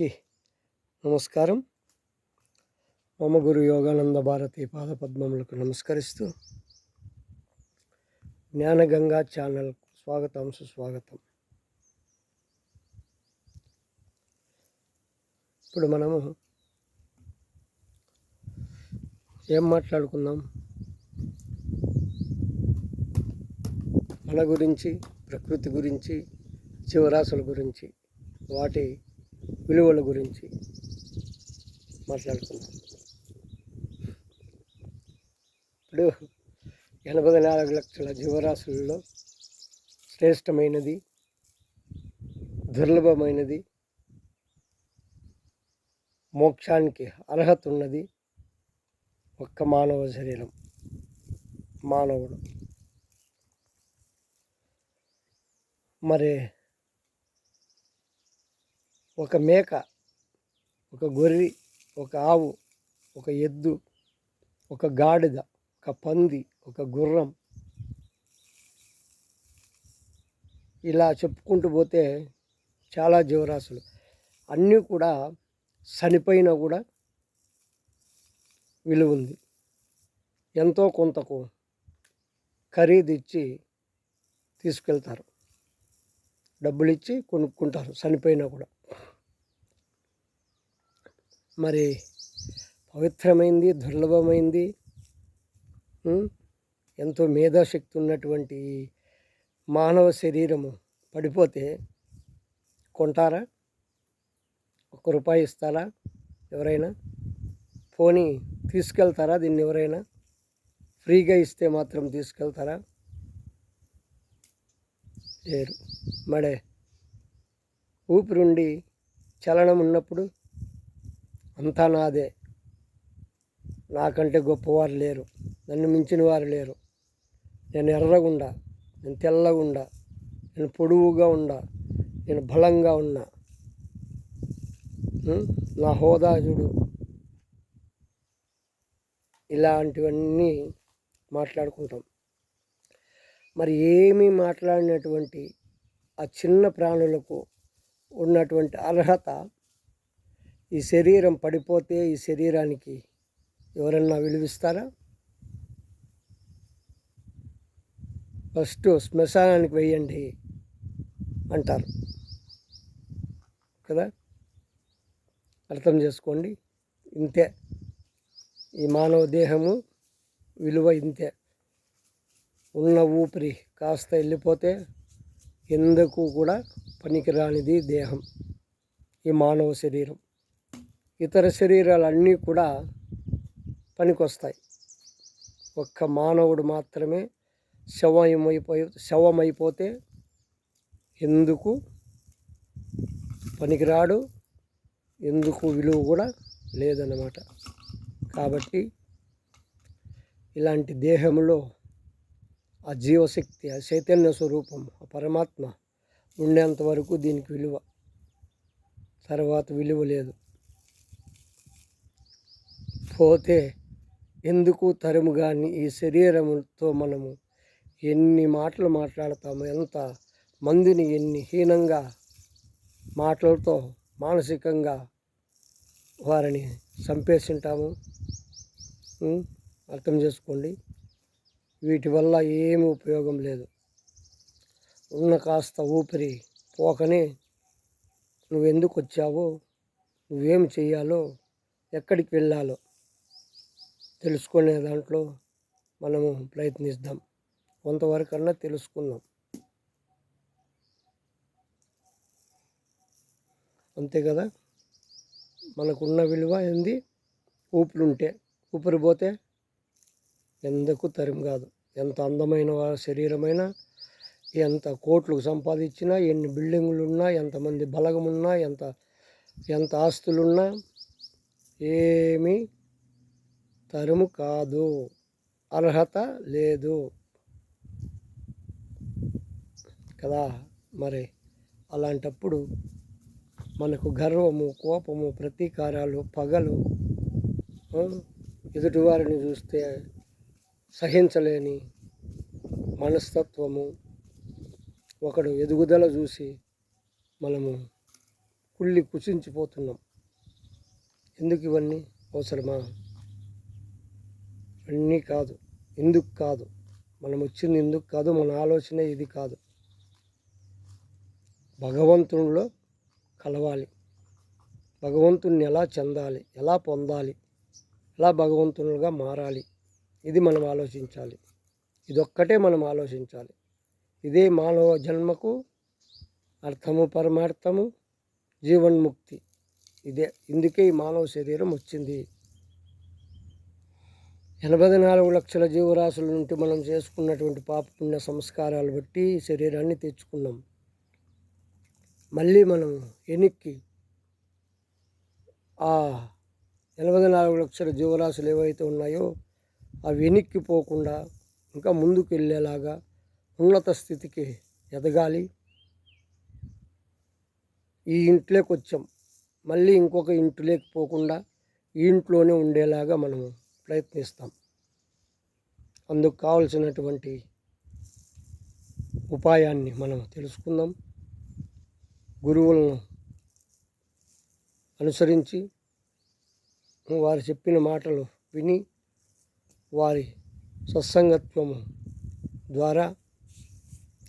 అందరికీ నమస్కారం. మమ గురు యోగానంద భారతి పాదపద్మములకు నమస్కరిస్తూ జ్ఞానగంగా ఛానల్కు స్వాగతం సుస్వాగతం. ఇప్పుడు మనము ఏం మాట్లాడుకుందాం? మన గురించి ప్రకృతి గురించి జీవరాశుల గురించి వాటి విలువల గురించి మాట్లాడుకున్నాం ఇప్పుడు ఎనభై నాలుగు లక్షల జీవరాశులలో శ్రేష్టమైనది దుర్లభమైనది మోక్షానికి అర్హత ఉన్నది ఒక్క మానవ శరీరం మానవుడు. మరి ఒక మేక ఒక గొర్రె ఒక ఆవు ఒక ఎద్దు ఒక గాడిద ఒక పంది ఒక గుర్రం ఇలా చెప్పుకుంటూ పోతే చాలా జీవరాశులు. అన్నీ కూడా చనిపోయినా కూడా విలువ ఉంది. ఎంతో కొంతకు ఖరీదు ఇచ్చి తీసుకెళ్తారు. డబ్బులు ఇచ్చి కొనుక్కుంటారు చనిపోయినా కూడా. మరి పవిత్రమైంది దుర్లభమైంది ఎంతో మేధాశక్తి ఉన్నటువంటి మానవ శరీరము పడిపోతే కొంటారా? ఒక రూపాయి ఇస్తారా ఎవరైనా? పోనీ తీసుకెళ్తారా దీన్ని ఎవరైనా? ఫ్రీగా ఇస్తే మాత్రం తీసుకెళ్తారా? లేరు. మడే. ఊపిరుండి చలనం ఉన్నప్పుడు అంతా నాదే. నాకంటే గొప్పవారు లేరు. నన్ను మించిన వారు లేరు. నేను ఎర్రగుండా నేను తెల్లగుండా నేను పొడువుగా ఉండా నేను బలంగా ఉన్నా. నా హోదా చూడు. ఇలాంటివన్నీ మాట్లాడుకుంటాం. మరి ఏమీ మాట్లాడినటువంటి ఆ చిన్న ప్రాణులకు ఉన్నటువంటి అర్హత ఈ శరీరం పడిపోతే ఈ శరీరానికి ఎవరన్నా విలువిస్తారా? ఫస్ట్ శ్మశానానికి వెయ్యండి అంటారు. కదా? అర్థం చేసుకోండి. ఇంతే. ఈ మానవ దేహము విలువ ఇంతే. ఉన్న ఊపిరి కాస్త వెళ్ళిపోతే ఎందుకు కూడా పనికిరానిది దేహం ఈ మానవ శరీరం. ఇతర శరీరాలన్నీ కూడా పనికొస్తాయి. ఒక్క మానవుడు మాత్రమే శవమైపోయి శవమైపోతే ఎందుకు పనికిరాడు? ఎందుకు విలువ కూడా లేదన్నమాట. కాబట్టి ఇలాంటి దేహంలో ఆ జీవశక్తి ఆ చైతన్య స్వరూపం ఆ పరమాత్మ ఉండేంత వరకు దీనికి విలువ. తర్వాత విలువ లేదు. పోతే ఎందుకు తరుము కానీ ఈ శరీరంతో మనము ఎన్ని మాటలు మాట్లాడతాము? ఎంత మందిని ఎన్ని హీనంగా మాటలతో మానసికంగా వారిని చంపేసింటాము? అర్థం చేసుకోండి. వీటి వల్ల ఏమి ఉపయోగం లేదు. ఉన్న కాస్త ఊపిరి పోకనే నువ్వెందుకు వచ్చావో? నువ్వేం చేయాలో ఎక్కడికి వెళ్ళాలో? తెలుసుకునే దాంట్లో మనము ప్రయత్నిద్దాం. కొంతవరకన్నా తెలుసుకుందాం. అంతే కదా? మనకున్న విలువ ఏంది? ఊపులుంటే. ఊపిరి పోతే ఎందుకు తరిం కాదు. ఎంత అందమైన శరీరమైనా ఎంత కోట్లు సంపాదించినా ఎన్ని బిల్డింగులు ఉన్నా ఎంతమంది బలగం ఉన్నా ఎంత ఎంత ఆస్తులున్నా ఏమీ తరుము కాదు. అర్హత లేదు. కదా మరి? అలాంటప్పుడు మనకు గర్వము కోపము ప్రతీకారాలు పగలు ఎదుటివారిని చూస్తే సహించలేని మనస్తత్వము ఒకడు ఎదుగుదల చూసి మనము కుళ్ళి కుచించిపోతున్నాం. ఎందుకు ఇవన్నీ అవసరమా? అన్నీ కాదు. ఎందుకు కాదు? మనం వచ్చింది ఎందుకు కాదు? మన ఆలోచన ఇది కాదు. భగవంతునిలో కలవాలి. భగవంతుణ్ణి ఎలా చెందాలి? ఎలా పొందాలి? ఎలా భగవంతునిగా మారాలి? ఇది మనం ఆలోచించాలి. ఇదొక్కటే మనం ఆలోచించాలి. ఇదే మానవ జన్మకు అర్థము పరమార్థము జీవన్ముక్తి. ఇదే. ఇందుకే ఈ మానవ శరీరం వచ్చింది. ఎనభై నాలుగు లక్షల జీవరాశుల నుండి మనం చేసుకున్నటువంటి పాప పుణ్య సంస్కారాలు బట్టి శరీరాన్ని తెచ్చుకున్నాం. మళ్ళీ మనం వెనక్కి ఆ ఎనభై నాలుగు లక్షల జీవరాశులు ఏవైతే ఉన్నాయో అవి వెనక్కి పోకుండా ఇంకా ముందుకు వెళ్ళేలాగా ఉన్నత స్థితికి ఎదగాలి. ఈ ఇంట్లోకి వచ్చాం మళ్ళీ ఇంకొక ఇంట్లోకి పోకుండా ఈ ఇంట్లోనే ఉండేలాగా మనము ప్రయత్నిస్తాం. అందుకు కావలసినటువంటి ఉపాయాన్ని మనం తెలుసుకుందాం. గురువులను అనుసరించి వారు చెప్పిన మాటలు విని వారి సత్సంగత్వము ద్వారా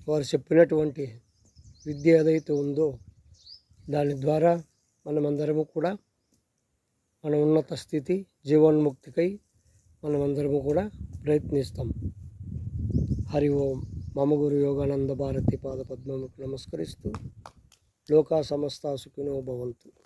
వారు చెప్పినటువంటి విద్య ఏదైతే ఉందో దాని ద్వారా మనమందరము కూడా మన ఉన్నత స్థితి జీవన్ముక్తికై మనమందరము కూడా ప్రయత్నిస్తాం. హరి ఓం. మమ గురు యోగానంద భారతి పాద పద్మముకు నమస్కరిస్తూ లోకా సమస్త సుఖినో భవంతు.